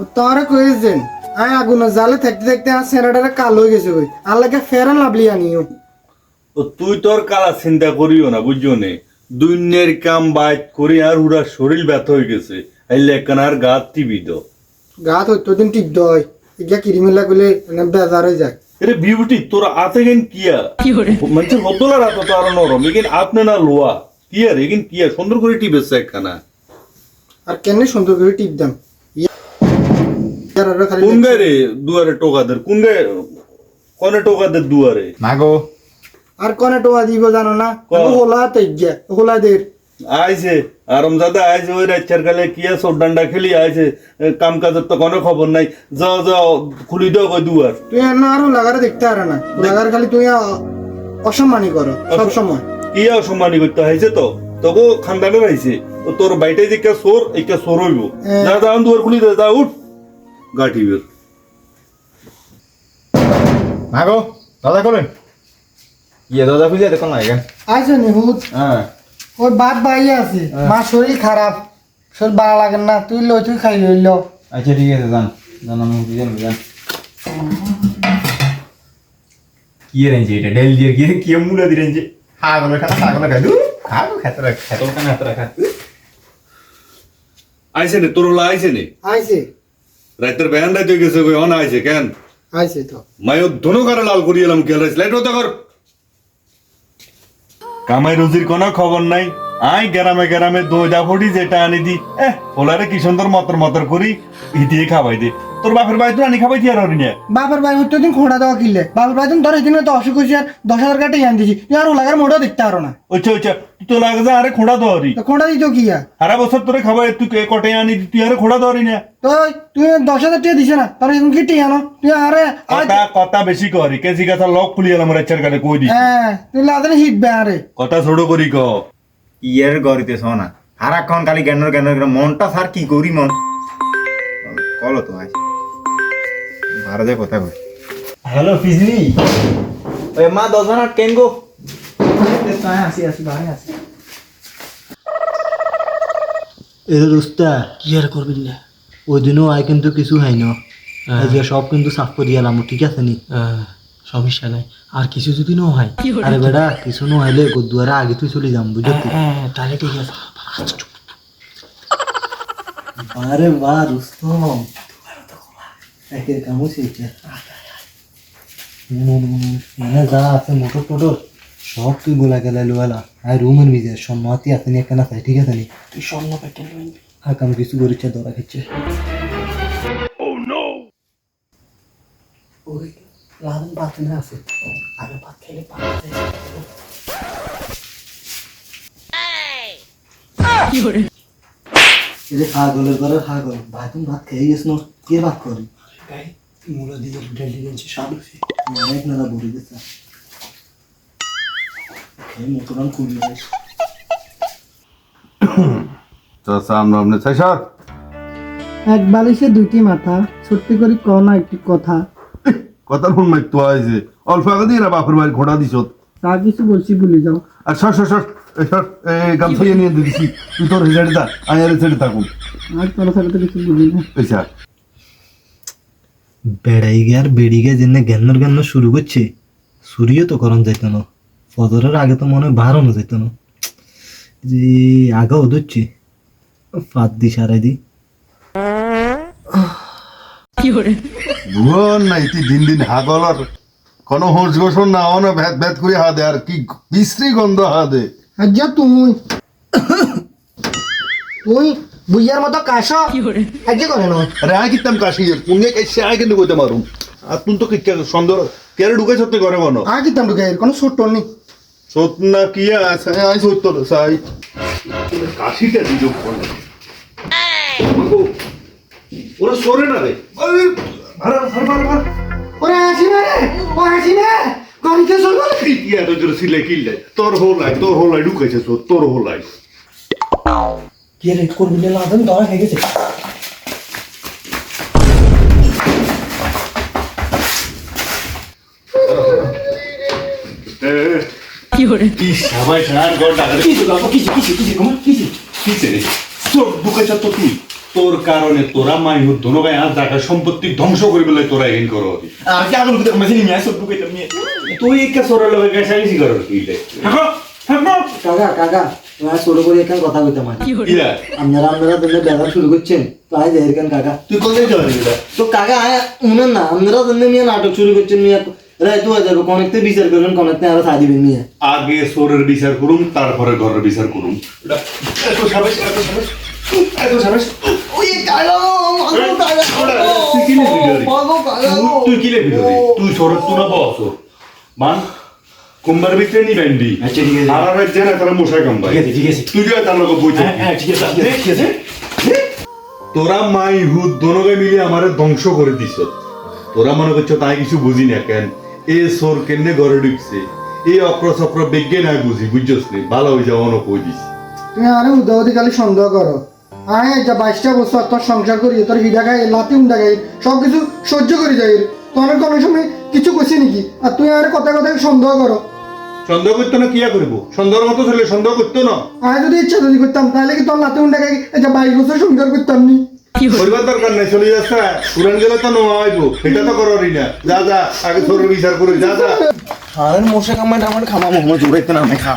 ও তোরে কইছেন আয় আগুন জালে থাকতে থাকতে আর সেনাটারে কাল হয়ে গেছে কই। আল্লাহকে ফেরান লাভলি আনিও ও তুই তোর কালা চিন্তা করিও না বুঝছ নে। দুনিয়ার কাম বাইট করি আর উড়া শরীর ব্যথা হয়ে গেছে। আইলে একখান আর গাত টিভি দো। গা তো তো দিন টিপ দয়। ইগা কিরিমিল্লা কইলে এনে বেজার হয়ে যায়। এরে বিউটি তোর আতে গেন কিয়া? মানে হতলার আতো তো আরও নরম। এগিন আপনে না লোয়া। কিয়া রে এগিন কিয়া? সুন্দর করে টিপেছে একখানা আর কেন সুন্দর করে টিপ দাম কোন গায়ে রে দুয়ারে টোকাদের? কোন গায়ে কনে টোকাদের দুয়ারে? মাগো আর কোনে টোয়া দিব জানো না? হোলা তেজ্ঞা হোলা আইছে আরম দাদা আইছে ওই রাচ্চার কালে কিয়া সব ডান্ডা খেলি আইছে কাম কাজের তো কোনো খবর নাই। যাও যাও খুলি দাও কই দুয়ার। তুই এনে আরও লাগারে দেখতে আর না। লাগার খালি তুই আ- অসম্মানী করো সব সময়। কিয়া অসম্মানি করতে হয়েছে তো? তবু খানদানের ও তোর বাইটে যে সোর এইটা সোর হইব। যা দুয়ার খুলি দে যা গাঠি বের মাগো দাদা করেন ইয়ে দাদা খুঁজে দেখুন না এখান। আইসো নিহুত হ্যাঁ। ওর বাপ বাইয়ে আছে মা শরীর খারাপ শরীর ভালো লাগে না তুই লই তুই খাই লইল আচ্ছা ঠিক আছে যান। যান আমি খুঁজে নেব যান। কি রেঞ্জে এটা? ডেল দিয়ে কি কি মূলা দি রেঞ্জে? হা গলে খানা হা গলে খাই দু হা গো খেতে রাখ। খেতে রাখ। আইছে নে তোর হলা আইছে নে। আইছে রাতের ব্যান রাইতে গেছে কই অন আইছে কেন? আইছে তো। মায়ো ধনু করে লাল করি এলাম কেল রাইছে লাইট হতে কর। কামাই রুজির কোনো খবর নাই। আই গ্রামে গ্রামে দা ফুটি যেটা আনি দি। এহ ওলারে কি সুন্দর মতর মতর করি ইদিয়ে খাওয়াই দে। তোর বাপের বাড়ি তো আনি খাবাই দিয়ে আর না বাপের ভাই হইতো দিন খোঁড়া দেওয়া কিনলে। বাপের ভাই দিন ধর এদিন তো অসুখ হয়েছে আর দশ হাজার কাটে আন দিছি। তুই আর ও লাগার মোটা দেখতে পারো না। ওচ্ছা ওচ্ছা তুই তো লাগে যে আরে খোঁড়া তো খোঁড়া দিত কি আর সারা বছর তোরে খাবাই তুই কে কটে আনি তুই আরে খোঁড়া দরি না তো তুই দশ হাজার টাকা দিছে না তাহলে এখন কি টিয়া আনো? তুই আরে কথা কথা বেশি করি কেজি কথা লক খুলি এলাম রেচার কালে কই দি হ্যাঁ তুই লাদানে হিটবে আরে। কথা ছোট করি ক। ইয়ের গরিতে শোনা সারাক্ষণ খালি জ্ঞানের জ্ঞানের জ্ঞান মনটা স্যার কি করি মন? কলো তো আজ ভারতে কথা কই হ্যালো ফিজলি ওই মা দশ মিনিট কেন গো আসি আসি ভাই আসি এর রুস্তা কি আর করবি না? ওই দিনও আয় কিন্তু কিছু হয় না। আজকে সব কিন্তু সাফ করে দিলাম ঠিক আছে নি? সমস্যা নাই। আর কিছু যদি না হয়? আরে বেটা কিছু না হইলে গুরুদুয়ারে আগে তুই চলে যাম বুঝলি? তাহলে ঠিক আছে। আরে বাহ রুস্তম একের কামও সেইটা মানে যা আছে মোটর টোটর সব তুই গোলা গেলা লোয়ালা আর রুমের মিজে সম্মতি আছে নি একখানা চাই ঠিক আছে নি? তুই স্বর্ণ পেটে আর কাম কিছু করিচ্ছে ধরা খাচ্ছে। ওই লাদন বাথরুমে আছে। আগে ভাত খেলে পাঠাতে এটা হাগলের ঘরে হাগল। ভাই তুমি ভাত খেয়ে গেছ না? কে ভাত করি তো সামনে আপনি এক বালিশে দুইটি মাথা সত্যি করে ক না একটি কথা। কথা শুন মাই তো আইছে অল্প আগে দিয়ে বাপের বাড়ি ঘোড়া দিছ। তা কিছু বলছি ভুলে যাও। আর সর সর সর এই সর এই গামছা নিয়ে দিছি। তুই তোর আমি আর ছেড়ে থাকুন আর তোর সাথে কিছু বলি না এই স্যার বেড়াই গে আর বেড়ি গে যেন জ্ঞান জ্ঞান শুরু করছে। সূর্য তো করণ যাইত না। ফজরের আগে তো মনে হয় বাহারও যাইত না। যে আগাও ধরছে। ফাঁদ দি সারাই দি। ভুয়ন নাই তুই দিন দিন হাগলর। কোনো গোসন না অন ভেদ ভেদ করে হা দে আর কি বিশ্রী গন্ধ হা দে আর যা তুই। তুই বুইয়ার মতো কাশ। আজকে করে নয় আরে আয় কিতাম কাশি পুণ্যে কাইছে আয় কিন্তু কইতে মারুম। আর তুই তো কি সুন্দর কেরে ঢুকে সত্যি করে বনো আর কি তাম ঢুকে কোনো ছোট নেই। সত না কি আছে? আই সত্য সাই। কাশিটা দিল ফোনে। ওরা সরে না রে। আরে ভাড়া ভাড়া ওরে আসি না রে ও আসি না। গাড়িতে চলবে কি এত জোরে সিলে কিল্লে তোর হোলাই তোর হোলাই ঢুকেছে তোর তোর হোলাই। কে রে করবি না লাদন ধরা হয়ে গেছে। কি সবাই সার ঘর টাকা কিছু কিছু কিছু কিছু কিছু কিসে রে? তোর ঢুকেছ তো তুই তোর কারণে তোরা মাই হুদ দোনো ভাই আর জায়গা সম্পত্তি ধ্বংস করে বলে তোরা এগিন করো আর কি আগুন ভিতরে মেশিন নিয়ে আসো বুকে নিয়ে তুই একে সরল লগে গেছালিসি করো কি কাকা কাকা তোমার ছোট করে এখানে কথা কইতে মানে ইরা আপনারা আপনারা তোমরা ব্যবসা শুরু করছেন তো কাকা? তুই তো কাকা আয় না আপনারা তোমরা মিয়া নাটক শুরু করছেন রায় তো যাবে কনেকতে বিচার করবেন কনেকতে আরও দিবেন মিয়া। আগে সোরের বিচার করুম তারপরে ঘরের বিচার করুন এত সাবেশ এত সাবেশ এত সাবেশ ওই তুই কি কাকা তুই কি লেবি ধরি তুই সোরের তুই না বস মান কুম্বার ভিতরে নি ব্যান্ডি আচ্ছা, ঠিক আছে। আর আর জেনে তারা মশাই কামবাই ঠিক আছে, ঠিক আছে। তুই গিয়ে তার লগে বই হ্যাঁ হ্যাঁ ঠিক আছে ঠিক আছে, ঠিক আছে। তোরা মাই হুদ দোনোগে মিলে আমারে ধ্বংস করে দিছ। তোরা মনে করছ তাই কিছু বুঝি না কেন? এ সোর কেনে ঘরে ঢুকছে? এই অপ্র সপ্র বেগে নাই বুঝি বুঝছস নি? ভালো হয়ে যাও অনেক কই দিস। তুমি আরে উদাহরণ খালি সন্দেহ করো। আয় যা বাইশটা বছর তোর সংসার করি তোর হিডা খাই লাতি উন্ডা খাই সব কিছু সহ্য করি যাই। তোর কোনো সময় কিছু কইছি নাকি? আর তুই আর কথা কথা সন্দেহ করো। সন্দেহ করতো না কিয়া করব? সন্দেহের মতো ছেলে সন্দেহ করতো না। আয় যদি ইচ্ছা যদি করতাম তাহলে কি তোর লাতি উন্ডা যে বাইশ বছর সংসার করতাম নি? পরিবার দরকার নাই চলে যাচ্ছে। পুরান গেলে তো নোয়া হইব এটা তো করোরি না। যা যা আগে তোর বিচার করে যা যা। আর মশা কামাই আমার খামা মোহাম্মদ জোরাইতে না আমি খা।